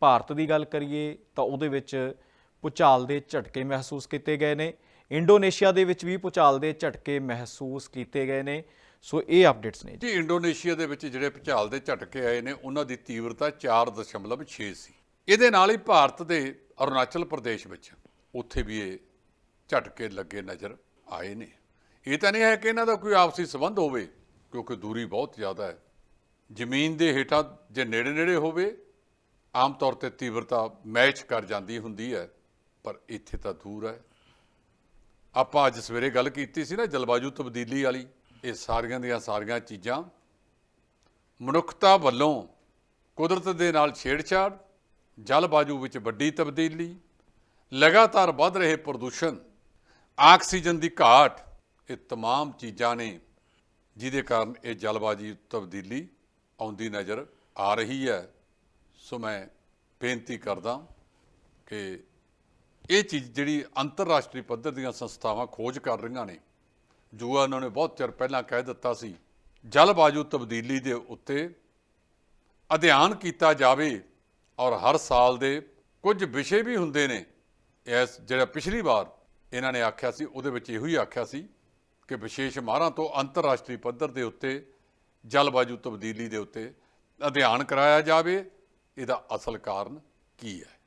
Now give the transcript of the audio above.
ਭਾਰਤ ਦੀ ਗੱਲ ਕਰੀਏ ਤਾਂ ਉਹਦੇ ਵਿੱਚ ਭੂਚਾਲ ਦੇ ਝਟਕੇ ਮਹਿਸੂਸ ਕੀਤੇ ਗਏ ਨੇ। ਇੰਡੋਨੇਸ਼ੀਆ ਦੇ ਵਿੱਚ ਵੀ ਭੂਚਾਲ ਦੇ ਝਟਕੇ ਮਹਿਸੂਸ ਕੀਤੇ ਗਏ ਨੇ। ਸੋ ਇਹ ਅਪਡੇਟਸ ਨੇ ਜੀ। ਇੰਡੋਨੇਸ਼ੀਆ ਦੇ ਵਿੱਚ ਜਿਹੜੇ ਭੁਚਾਲ ਦੇ ਝਟਕੇ ਆਏ ਨੇ, ਉਹਨਾਂ ਦੀ ਤੀਵਰਤਾ 4.6 ਸੀ। ਇਹਦੇ ਨਾਲ ਹੀ ਭਾਰਤ ਦੇ ਅਰੁਣਾਚਲ ਪ੍ਰਦੇਸ਼ ਵਿੱਚ ਉੱਥੇ ਵੀ ਇਹ ਝਟਕੇ ਲੱਗੇ ਨਜ਼ਰ ਆਏ ਨੇ। ਇਹ ਤਾਂ ਨਹੀਂ ਹੈ ਕਿ ਇਹਨਾਂ ਦਾ ਕੋਈ ਆਪਸੀ ਸੰਬੰਧ ਹੋਵੇ, ਕਿਉਂਕਿ ਦੂਰੀ ਬਹੁਤ ਜ਼ਿਆਦਾ ਹੈ। ਜ਼ਮੀਨ ਦੇ ਹੇਠਾਂ ਜੇ ਨੇੜੇ ਨੇੜੇ ਹੋਵੇ ਆਮ ਤੌਰ ਤੇ ਤੀਵਰਤਾ ਮੈਚ ਕਰ ਜਾਂਦੀ ਹੁੰਦੀ ਹੈ ਪਰ ਇੱਥੇ ਤਾਂ ਦੂਰ ਹੈ ਆਪਾਂ ਅੱਜ ਸਵੇਰੇ ਗੱਲ ਕੀਤੀ ਸੀ ਨਾ ਜਲਵਾਯੂ ਤਬਦੀਲੀ ਵਾਲੀ ਇਹ ਸਾਰੀਆਂ ਦੀਆਂ ਸਾਰੀਆਂ ਚੀਜ਼ਾਂ ਮਨੁੱਖਤਾ ਵੱਲੋਂ ਕੁਦਰਤ ਦੇ ਨਾਲ ਛੇੜਛਾੜ ਜਲਵਾਯੂ ਵਿੱਚ ਵੱਡੀ ਤਬਦੀਲੀ ਲਗਾਤਾਰ ਵੱਧ ਰਹੇ ਪ੍ਰਦੂਸ਼ਣ ਆਕਸੀਜਨ ਦੀ ਘਾਟ ਇਹ तमाम ਚੀਜ਼ਾਂ ਨੇ ਜਿਹਦੇ ਕਾਰਨ ਇਹ ਜਲਵਾਯੂ ਤਬਦੀਲੀ ਆਉਂਦੀ ਨਜ਼ਰ ਆ ਰਹੀ ਹੈ ਸੋ ਮੈਂ ਬੇਨਤੀ ਕਰਦਾ ਕਿ ਇਹ ਚੀਜ਼ ਜਿਹੜੀ ਅੰਤਰਰਾਸ਼ਟਰੀ ਪੱਧਰ ਦੀਆਂ ਸੰਸਥਾਵਾਂ ਖੋਜ ਕਰ ਰਹੀਆਂ ਨੇ ਜੋ ਉਹਨਾਂ ਨੇ ਬਹੁਤ ਚਿਰ ਪਹਿਲਾਂ ਕਹਿ ਦਿੱਤਾ ਸੀ ਜਲਵਾਯੂ ਤਬਦੀਲੀ ਦੇ ਉੱਤੇ ਅਧਿਐਨ ਕੀਤਾ ਜਾਵੇ ਔਰ ਹਰ ਸਾਲ ਦੇ ਕੁਝ ਵਿਸ਼ੇ ਵੀ ਹੁੰਦੇ ਨੇ, ਇਸ ਜਿਹੜਾ ਪਿਛਲੀ ਵਾਰ ਇਹਨਾਂ ਨੇ ਆਖਿਆ ਸੀ, ਉਹਦੇ ਵਿੱਚ ਇਹੋ ਹੀ ਆਖਿਆ ਸੀ ਕਿ ਵਿਸ਼ੇਸ਼ ਮਾਹਰਾਂ ਤੋਂ ਅੰਤਰਰਾਸ਼ਟਰੀ ਪੱਧਰ ਦੇ ਉੱਤੇ ਜਲਵਾਯੂ ਤਬਦੀਲੀ ਦੇ ਉੱਤੇ ਅਧਿਐਨ ਕਰਾਇਆ ਜਾਵੇ ਇਹਦਾ ਅਸਲ ਕਾਰਨ ਕੀ ਹੈ?